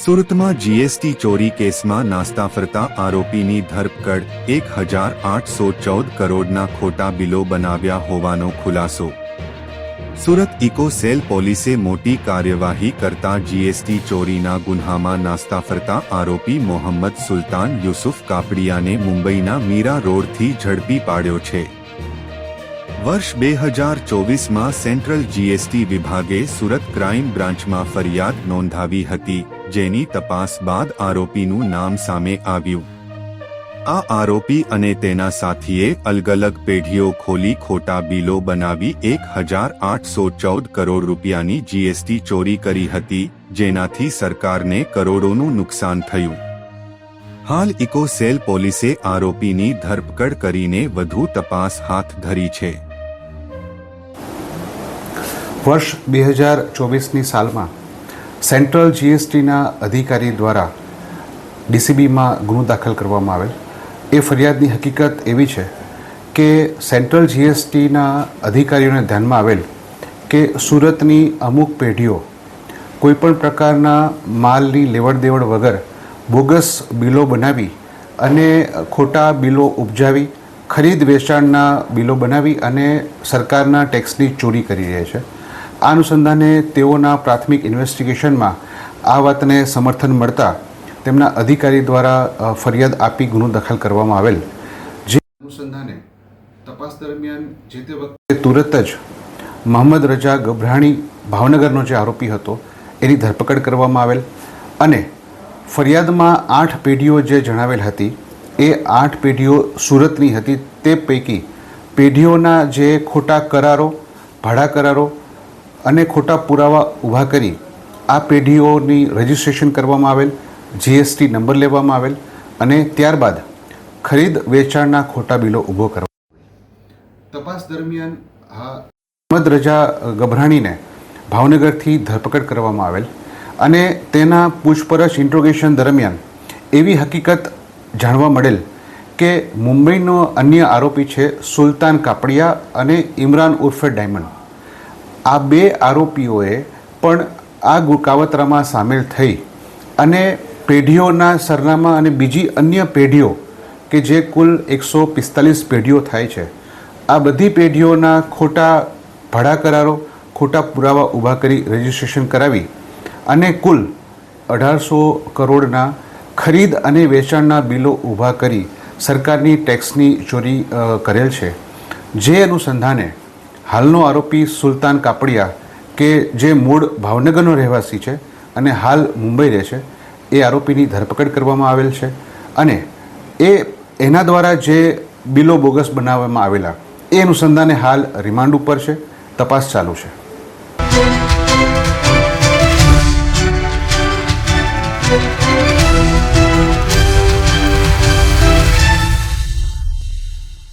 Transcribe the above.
સુરતમાં જીએસટી ચોરી કેસમાં નાસ્તા ફરતા આરોપીની ધરપકડ, એક હજાર આઠસો ચૌદ કરોડના ખોટા બિલો બનાવ્યા હોવાનો ખુલાસો. સુરત ઇકો સેલ પોલીસે મોટી કાર્યવાહી કરતા જીએસટી ચોરીના ગુન્હામાં નાસ્તા ફરતા આરોપી મોહમ્મદ સુલતાન યુસુફ કાપડિયાને મુંબઈના મીરા રોડથી ઝડપી પાડ્યો છે. વર્ષ બે હજાર ચોવીસમાં સેન્ટ્રલ જીએસટી વિભાગે સુરત ક્રાઇમ બ્રાન્ચમાં ફરિયાદ નોંધાવી હતી. જેની તપાસ બાદ આરોપીનું નામ સામે આવ્યું. આ આરોપી અને તેના સાથીએ અલગ અલગ પેઢીઓ ખોલી ખોટા બિલો બનાવી એક હજાર આઠસો ચૌદ કરોડ રૂપિયાની જીએસટી ચોરી કરી હતી, જેનાથી સરકારને કરોડોનું નુકસાન થયું. હાલ ઇકોસેલ પોલીસે આરોપીની ધરપકડ કરીને વધુ તપાસ હાથ ધરી છે. વર્ષ બે હજાર ચોવીસની સાલમાં સેન્ટ્રલ જીએસટીના અધિકારી દ્વારા ડીસીબીમાં ગુનો દાખલ કરવામાં આવેલ. એ ફરિયાદની હકીકત એવી છે કે સેન્ટ્રલ જીએસટીના અધિકારીઓને ધ્યાનમાં આવેલ કે સુરતની અમુક પેઢીઓ કોઈપણ પ્રકારના માલની લેવડ દેવડ વગર બોગસ બિલો બનાવી અને ખોટા બિલો ઉપજાવી, ખરીદ વેચાણના બિલો બનાવી અને સરકારના ટેક્સની ચોરી કરી રહ્યા છે. આ અનુસંધાને તેઓના પ્રાથમિક ઇન્વેસ્ટિગેશનમાં આ વાતને સમર્થન મળતા તેમના અધિકારી દ્વારા ફરિયાદ આપી ગુનો દાખલ કરવામાં આવેલ. જે અનુસંધાને તપાસ દરમિયાન જે તે વખતે તુરત જ મોહમ્મદ રજા ગભરાણી ભાવનગરનો જે આરોપી હતો, એની ધરપકડ કરવામાં આવેલ અને ફરિયાદમાં આઠ પેઢીઓ જે જણાવેલ હતી, એ આઠ પેઢીઓ સુરતની હતી. તે પૈકી પેઢીઓના જે ખોટા કરારો, ભાડા કરારો અને ખોટા પુરાવા ઊભા કરી આ પેઢીઓની રજિસ્ટ્રેશન કરવામાં આવેલ જીએસટી નંબર લેવામાં આવેલ અને ત્યારબાદ ખરીદ વેચાણના ખોટા બિલો ઊભો કરવા. તપાસ દરમિયાન અહમદ રજા ગભરાણીને ભાવનગરથી ધરપકડ કરવામાં આવેલ અને તેના પૂછપરછ ઇન્ટ્રોગેશન દરમિયાન એવી હકીકત જાણવા મળેલ કે મુંબઈનો અન્ય આરોપી છે સુલતાન કાપડિયા અને ઇમરાન ઉર્ફે ડાયમંડ. આ બે આરોપીઓએ પણ આ ગુકાવતરામાં સામેલ થઈ. અને પેઢીઓના સરનામા અને બીજી અન્ય પેઢીઓ, કે જે કુલ એકસો પિસ્તાલીસ પેઢીઓ થાય છે. આ બધી પેઢીઓના ખોટા ભાડા કરારો, ખોટા પુરાવા ઊભા કરી રજિસ્ટ્રેશન કરાવી અને કુલ અઢારસો કરોડના ખરીદ અને વેચાણના બિલો ઊભા કરી સરકારની ટેક્સની ચોરી કરેલ છે. જે અનુસંધાને હાલનો આરોપી સુલતાન કાપડિયા કે જે મૂળ ભાવનગરનો રહેવાસી છે અને હાલ મુંબઈ રહે છે, એ આરોપીની ધરપકડ કરવામાં આવેલ છે અને એ એના દ્વારા જે બિલો બોગસ બનાવવામાં આવેલા, એ અનુસંધાને હાલ રિમાન્ડ ઉપર છે, તપાસ ચાલુ છે